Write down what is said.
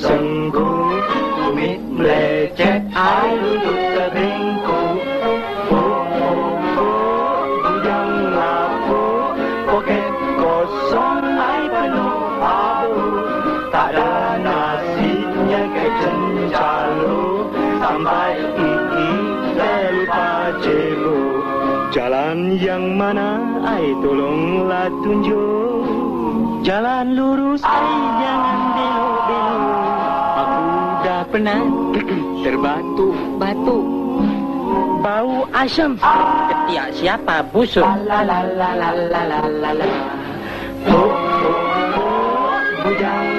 tersengguk-sengguk, tumit melecet, air lutut terbengkok. Oh, oh, oh, bujanglah po, poket kosong, air penuh abu, tak ada nasinya ke cencalo, sampai ini lupa cebok. Jalan yang mana, ai tolonglah tunjuk. Jalan lurus, ai jangan belok-belok. penat Terbatuk Batuk Bau asam. Ketiak siapa? Busuk. Alalalalalalala. Buk-buk-buk bujang.